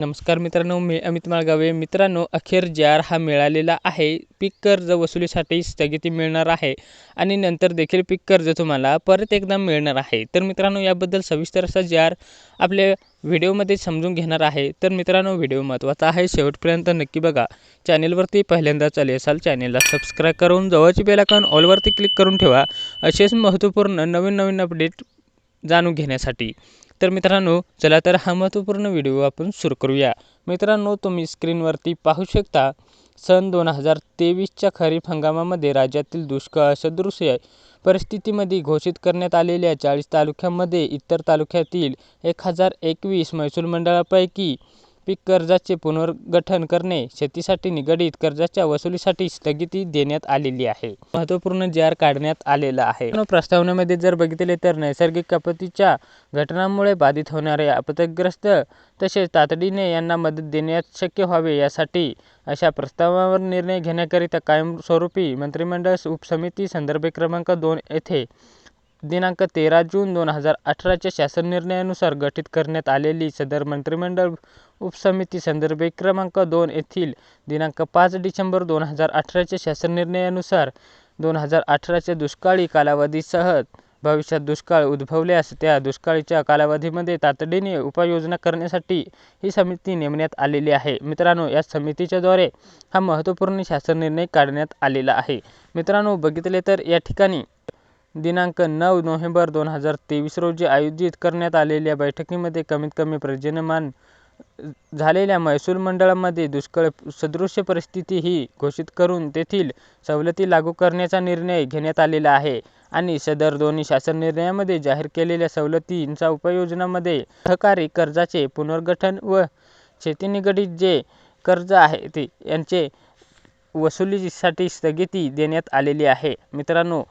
नमस्कार मित्रांनो मी अमित माळगावे. मित्रांनो अखेर जार हा मिळालेला आहे पीक कर्ज वसुलीसाठी स्थगिती मिळणार आहे आणि नंतर देखील पीक कर्ज तुम्हाला परत एकदा मिळणार आहे. तर मित्रांनो याबद्दल सविस्तर असा जार आपल्या व्हिडिओमध्ये समजून घेणार आहे. तर मित्रांनो व्हिडिओ महत्त्वाचा आहे. शेवटपर्यंत नक्की बघा. चॅनेलवरती पहिल्यांदा चालू असाल चॅनेलला सबस्क्राईब करून जवळची बेलाकॉन ऑलवरती क्लिक करून ठेवा. असेच महत्त्वपूर्ण नवीन नवीन अपडेट जाणून घेण्यासाठी. तर मित्रांनो चला तर हा महत्त्वपूर्ण व्हिडिओ आपण सुरू करूया. मित्रांनो तुम्ही स्क्रीनवरती पाहू शकता सन दोन हजार तेवीसच्या खरीप हंगामामध्ये राज्यातील दुष्काळ सदृश्य परिस्थितीमध्ये घोषित करण्यात आलेल्या चाळीस तालुक्यांमध्ये इतर तालुक्यातील एक हजार एकवीस महसूल मंडळापैकी पीक कर्जाचे पुनर्गठन करणे शेतीसाठी निगडीत कर्जाच्या वसुलीसाठी स्थगिती देण्यात आलेली आहे. महत्त्वपूर्ण जार काढण्यात आलेला आहे. प्रस्तावनेमध्ये जर बघितले तर नैसर्गिक आपत्तीच्या घटनांमुळे बाधित होणारे आपत्ग्रस्त तसेच तातडीने यांना मदत देण्यात शक्य व्हावे यासाठी अशा प्रस्तावावर निर्णय घेण्याकरिता कायमस्वरूपी मंत्रिमंडळ उपसमिती संदर्भ क्रमांक दोन येथे दिनांक तेरा जून दोन हजार अठराच्या शासन निर्णयानुसार गठीत करण्यात आलेली सदर मंत्रिमंडळ उपसमिती संदर्भ क्रमांक दोन येथील दिनांक पाच डिसेंबर दोन हजार अठराच्या शासन निर्णयानुसार दोन हजार अठराच्या दुष्काळी कालावधीसह भविष्यात दुष्काळ उद्भवल्यास त्या दुष्काळीच्या कालावधीमध्ये तातडीने उपाययोजना करण्यासाठी ही समिती नेमण्यात आलेली आहे. मित्रांनो या समितीच्याद्वारे हा महत्त्वपूर्ण शासन निर्णय काढण्यात आलेला आहे. मित्रांनो बघितले तर या ठिकाणी दिनांक नऊ नोव्हेंबर दोन हजार तेवीस रोजी आयोजित करण्यात आलेल्या बैठकीमध्ये कमीत कमी पर्जन्यमान झालेल्या महसूल मंडळामध्ये दुष्काळ सदृश्य परिस्थिती ही घोषित करून तेथील सवलती लागू करण्याचा निर्णय घेण्यात आलेला आहे आणि सदर दोन्ही शासन निर्णयामध्ये जाहीर केलेल्या सवलतींच्या उपाययोजनामध्ये सहकारी कर्जाचे पुनर्गठन व शेतीनिगडीत जे कर्ज आहे ते यांचे वसुलीसाठी स्थगिती देण्यात आलेली आहे. मित्रांनो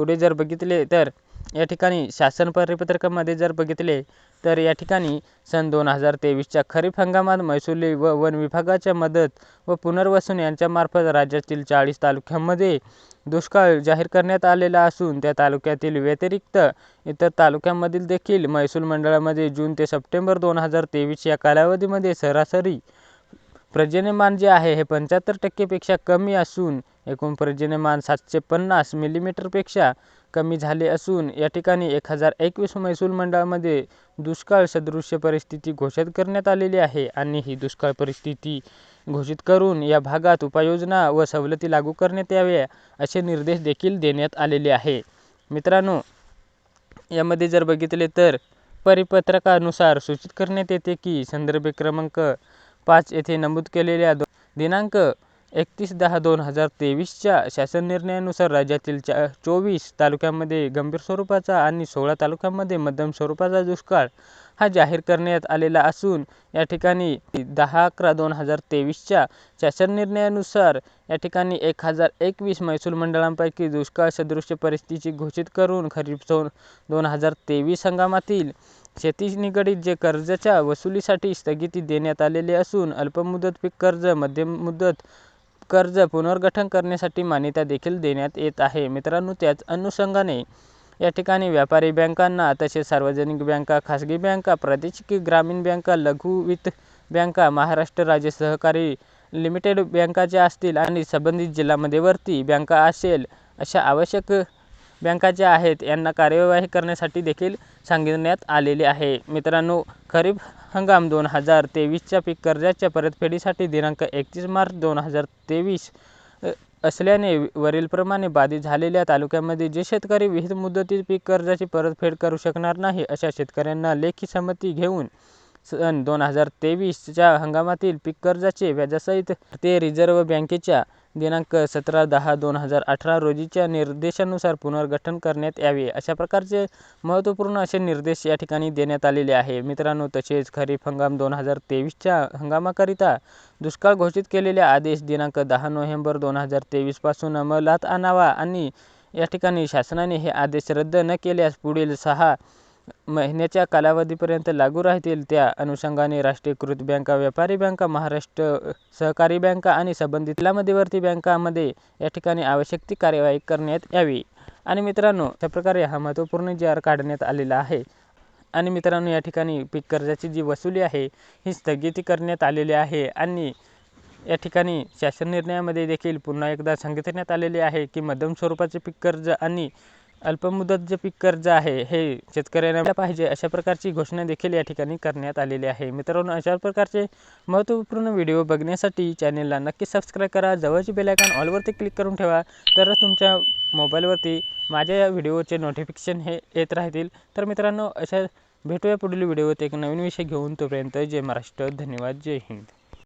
पुढे जर बघितले तर या ठिकाणी शासन परिपत्रकामध्ये जर बघितले तर या ठिकाणी सन दोन हजार तेवीसच्या खरीप हंगामात महसुली व वन विभागाच्या मदत व पुनर्वसन यांच्यामार्फत राज्यातील चाळीस तालुक्यांमध्ये दुष्काळ जाहीर करण्यात आलेला असून त्या तालुक्यातील व्यतिरिक्त इतर तालुक्यांमधील देखील महसूल मंडळामध्ये जून ते सप्टेंबर दोन हजार तेवीस या कालावधीमध्ये सरासरी पर्जन्यमान जे आहे हे पंच्याहत्तर टक्केपेक्षा कमी असून एकूण पर्जन्यमान सातशे पन्नास मिलीमीटरपेक्षा कमी झाले असून या ठिकाणी एक हजार एकवीस महसूल मंडळामध्ये दुष्काळ सदृश्य परिस्थिती घोषित करण्यात आलेली आहे आणि ही दुष्काळ परिस्थिती घोषित करून या भागात उपाययोजना व सवलती लागू करण्यात याव्या असे निर्देश देखील देण्यात आलेले आहे. मित्रांनो यामध्ये जर बघितले तर परिपत्रकानुसार सूचित करण्यात येते की संदर्भ क्रमांक पाच येथे नमूद केलेल्या दो दिनांक एकतीस दहा दोन हजार तेवीसच्या शासन निर्णयानुसार राज्यातील चा चोवीस तालुक्यांमध्ये गंभीर स्वरूपाचा आणि सोळा तालुक्यांमध्ये मध्यम स्वरूपाचा दुष्काळ हा जाहीर करण्यात आलेला असून या ठिकाणी दहा अकरा दोन हजार तेवीसच्या शासन निर्णयानुसार या ठिकाणी एक हजार एकवीस महसूल मंडळांपैकी दुष्काळ सदृश्य परिस्थिती घोषित करून खरीप दोन दोन हजार तेवीस हंगामातील शेती निगडीत जे कर्जाच्या वसुलीसाठी स्थगिती देण्यात आलेले असून अल्पमुदत पीक कर्ज मध्यम मुदत कर्ज पुनर्गठन करण्यासाठी मान्यता देखील देण्यात येत आहे. मित्रांनो त्याच अनुषंगाने या ठिकाणी व्यापारी बँकांना तसेच सार्वजनिक बँका खाजगी बँका प्रादेशिक ग्रामीण बँका लघु वित्त बँका महाराष्ट्र राज्य सहकारी लिमिटेड बँका ज्या असतील आणि संबंधित जिल्हा मध्यवर्ती बँका असेल अशा आवश्यक बँका ज्या आहेत यांना कार्यवाही करण्यासाठी देखील सांगण्यात आलेले आहे. मित्रांनो खरीप हंगाम दोन हजार तेवीसच्या पीक कर्जाच्या परतफेडीसाठी दिनांक एकतीस मार्च दोन हजार तेवीस असल्याने वरीलप्रमाणे बाधित झालेल्या तालुक्यामध्ये जे शेतकरी विहित मुदतीत पीक कर्जाची परतफेड करू शकणार नाही अशा शेतकऱ्यांना लेखी संमती घेऊन सन दोन हजार तेवीसच्या हंगामातील पीक कर्जाचे व्याजासहित ते रिझर्व्ह बँकेच्या दिनांक सतरा दहा दोन हजार अठरा रोजीच्या निर्देशानुसार पुनर्गठन करण्यात यावे. अशा प्रकारचे महत्त्वपूर्ण असे निर्देश या ठिकाणी देण्यात आलेले आहे. मित्रांनो तसेच खरीप हंगाम दोन हजार तेवीसच्या हंगामाकरिता दुष्काळ घोषित केलेले आदेश दिनांक दहा नोव्हेंबर दोन हजार तेवीसपासून अंमलात आणावा आणि या ठिकाणी शासनाने हे आदेश रद्द न केल्यास पुढील सहा महिन्याच्या कालावधीपर्यंत लागू राहतील. त्या अनुषंगाने राष्ट्रीयकृत बँका व्यापारी बँका महाराष्ट्र सहकारी बँका आणि संबंधित मध्यवर्ती बँकामध्ये या ठिकाणी आवश्यक ती कार्यवाही करण्यात यावी. आणि मित्रांनो अशा प्रकारे हा महत्त्वपूर्ण जी आर काढण्यात आलेला आहे. आणि मित्रांनो या ठिकाणी पीक कर्जाची जी वसुली आहे ही स्थगिती करण्यात आलेली आहे. आणि या ठिकाणी शासन निर्णयामध्ये देखील पुन्हा एकदा सांगितण्यात आलेले आहे की मध्यम स्वरूपाचे पीक कर्ज आणि अल्पमुदत जे पीक कर्ज आहे हे शेतकऱ्यांना पाहिजे अशा प्रकारची घोषणा देखील या ठिकाणी करण्यात आलेली आहे. मित्रांनो अशा प्रकारचे महत्त्वपूर्ण व्हिडिओ बघण्यासाठी चॅनेलला नक्की सबस्क्राईब करा जवळची बेलायकॉन ऑलवरती क्लिक करून ठेवा तर तुमच्या मोबाईलवरती माझ्या या व्हिडिओचे नोटिफिकेशन हे येत राहतील. तर मित्रांनो अशा भेटूया पुढील व्हिडिओत एक नवीन विषय घेऊन तोपर्यंत जय महाराष्ट्र धन्यवाद जय हिंद.